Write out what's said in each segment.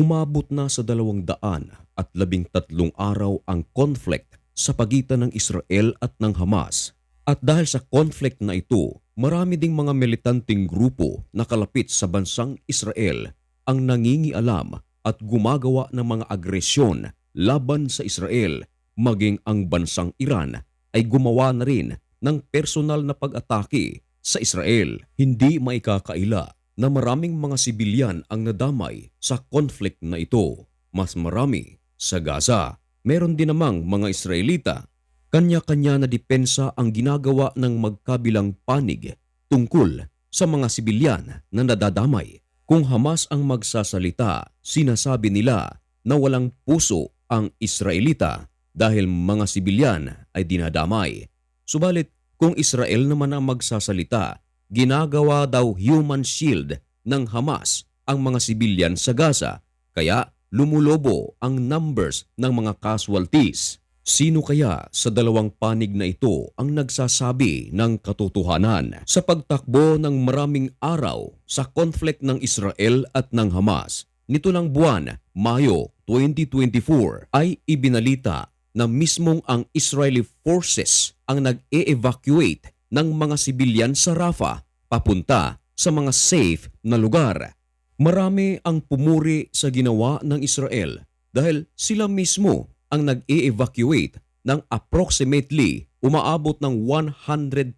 Umabot na sa dalawang daan at labing tatlong araw ang conflict sa pagitan ng Israel at ng Hamas. At dahil sa conflict na ito, marami ding mga militanting grupo na kalapit sa bansang Israel ang nangingialam at gumagawa ng mga agresyon laban sa Israel. Maging ang bansang Iran ay gumawa na rin ng personal na pag-atake sa Israel. Hindi maikakaila na maraming mga sibilyan ang nadamay sa conflict na ito. Mas marami sa Gaza. Meron din namang mga Israelita. Kanya-kanya na depensa ang ginagawa ng magkabilang panig tungkol sa mga sibilyan na nadadamay. Kung Hamas ang magsasalita, sinasabi nila na walang puso ang Israelita dahil mga sibilyan ay dinadamay. Subalit kung Israel naman ang magsasalita, ginagawa daw human shield ng Hamas ang mga sibilyan sa Gaza kaya lumulobo ang numbers ng mga casualties. Sino kaya sa dalawang panig na ito ang nagsasabi ng katotohanan sa pagtakbo ng maraming araw sa conflict ng Israel at ng Hamas? Nito lang buwan, Mayo 2024, ay ibinalita na mismong ang Israeli forces ang nag-e-evacuate ng mga sibilyan sa Rafah papunta sa mga safe na lugar. Marami ang pumuri sa ginawa ng Israel dahil sila mismo ang nag-e-evacuate ng approximately umaabot ng 100,000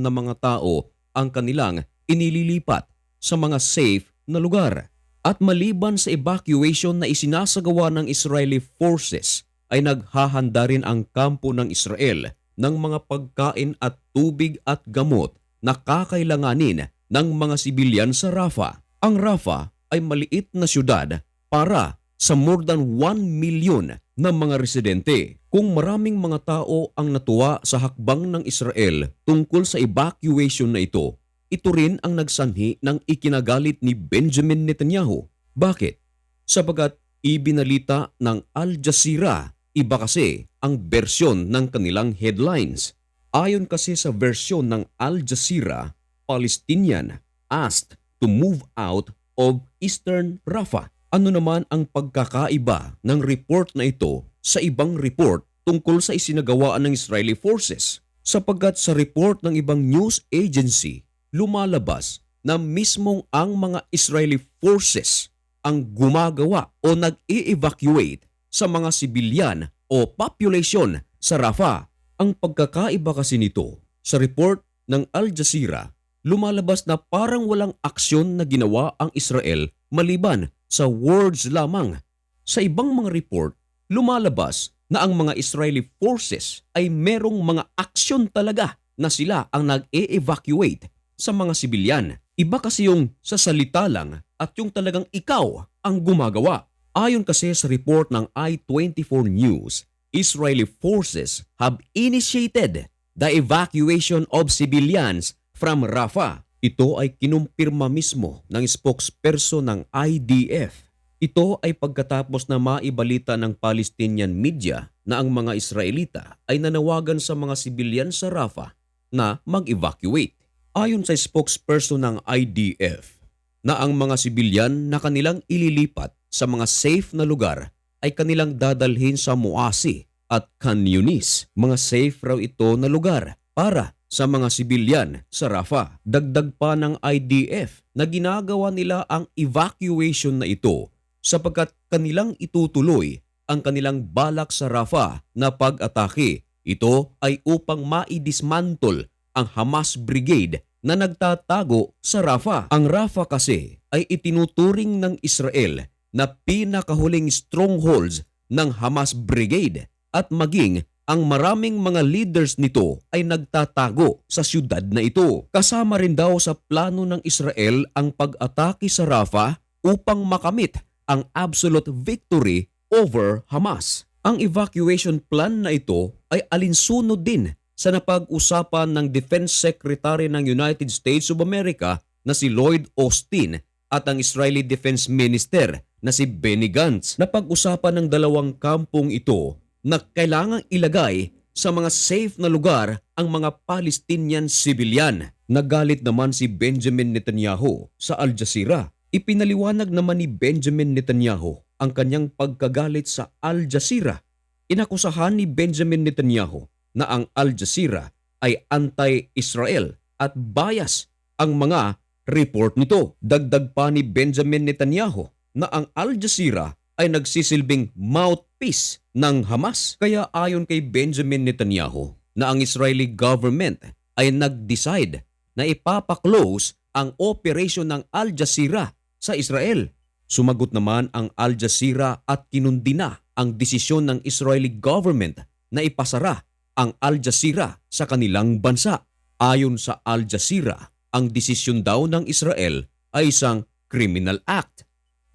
na mga tao ang kanilang inililipat sa mga safe na lugar. At maliban sa evacuation na isinasagawa ng Israeli forces, ay naghahanda rin ang kampo ng Israel ng mga pagkain at tubig at gamot na kakailanganin ng mga sibilyan sa Rafah. Ang Rafah ay maliit na syudad para sa more than 1 million na mga residente. Kung maraming mga tao ang natuwa sa hakbang ng Israel tungkol sa evacuation na ito, ito rin ang nagsanhi ng ikinagalit ni Benjamin Netanyahu. Bakit? Sapagat ibinalita ng Al Jazeera Iba kasi ang bersyon ng kanilang headlines. Ayon kasi sa versyon ng Al Jazeera, Palestinian asked to move out of Eastern Rafah. Ano naman ang pagkakaiba ng report na ito sa ibang report tungkol sa isinagawaan ng Israeli forces? Sapagkat sa report ng ibang news agency, lumalabas na mismong ang mga Israeli forces ang gumagawa o nag-e-evacuate sa mga sibilyan o population sa Rafah. Ang pagkakaiba kasi nito sa report ng Al Jazeera, lumalabas na parang walang aksyon na ginawa ang Israel maliban sa words lamang. Sa ibang mga report, lumalabas na ang mga Israeli forces ay merong mga aksyon talaga na sila ang nag-e-evacuate sa mga sibilyan. Iba kasi yung sa salita lang at yung talagang ikaw ang gumagawa. Ayon kasi sa report ng I-24 News, Israeli forces have initiated the evacuation of civilians from Rafah. Ito ay kinumpirma mismo ng spokesperson ng IDF. Ito ay pagkatapos na maibalita ng Palestinian media na ang mga Israelita ay nanawagan sa mga sibilyan sa Rafah na mag-evacuate. Ayon sa spokesperson ng IDF, na ang mga sibilyan na kanilang ililipat sa mga safe na lugar ay kanilang dadalhin sa Muasi at Khan Yunis. Mga safe raw ito na lugar para sa mga sibilyan sa Rafah. Dagdag pa ng IDF na ginagawa nila ang evacuation na ito sapagkat kanilang itutuloy ang kanilang balak sa Rafah na pag-atake. Ito ay upang maidismantle ang Hamas Brigade na nagtatago sa Rafah. Ang Rafah kasi ay itinuturing ng Israel na pinakahuling strongholds ng Hamas Brigade at maging ang maraming mga leaders nito ay nagtatago sa siyudad na ito. Kasama rin daw sa plano ng Israel ang pag-atake sa Rafah upang makamit ang absolute victory over Hamas. Ang evacuation plan na ito ay alinsunod din sa napag-usapan ng Defense Secretary ng United States of America na si Lloyd Austin at ang Israeli Defense Minister na si Benny Gantz. Napag-usapan ng dalawang kampong ito na kailangang ilagay sa mga safe na lugar ang mga Palestinian civilian. Nagalit naman si Benjamin Netanyahu sa Al Jazeera Ipinaliwanag naman ni Benjamin Netanyahu ang kanyang pagkagalit sa Al Jazeera. Inakusahan ni Benjamin Netanyahu na ang Al Jazeera ay anti-Israel at bias ang mga report nito. Dagdag pa ni Benjamin Netanyahu na ang Al Jazeera ay nagsisilbing mouthpiece ng Hamas. Kaya ayon kay Benjamin Netanyahu na ang Israeli government ay nag-decide na ipapaklose ang operasyon ng Al Jazeera sa Israel. Sumagot naman ang Al Jazeera at kinundi na ang desisyon ng Israeli government na ipasara ang Al Jazeera sa kanilang bansa. Ayon sa Al Jazeera, ang desisyon daw ng Israel ay isang criminal act.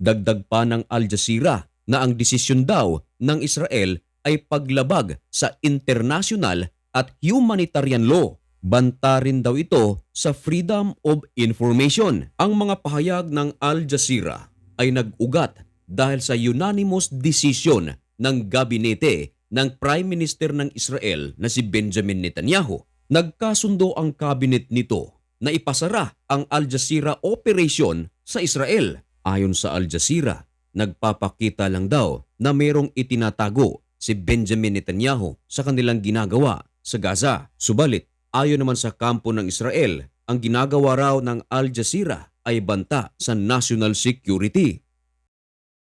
Dagdag pa ng Al Jazeera na ang desisyon daw ng Israel ay paglabag sa international at humanitarian law. Banta rin daw ito sa freedom of information. Ang mga pahayag ng Al Jazeera ay nag-ugat dahil sa unanimous decision ng gabinete ng Prime Minister ng Israel na si Benjamin Netanyahu. Nagkasundo ang cabinet nito na ipasara ang Al Jazeera operation sa Israel. Ayon sa Al Jazeera, nagpapakita lang daw na mayroong itinatago si Benjamin Netanyahu sa kanilang ginagawa sa Gaza. Subalit, ayon naman sa kampo ng Israel, ang ginagawa raw ng Al Jazeera ay banta sa national security.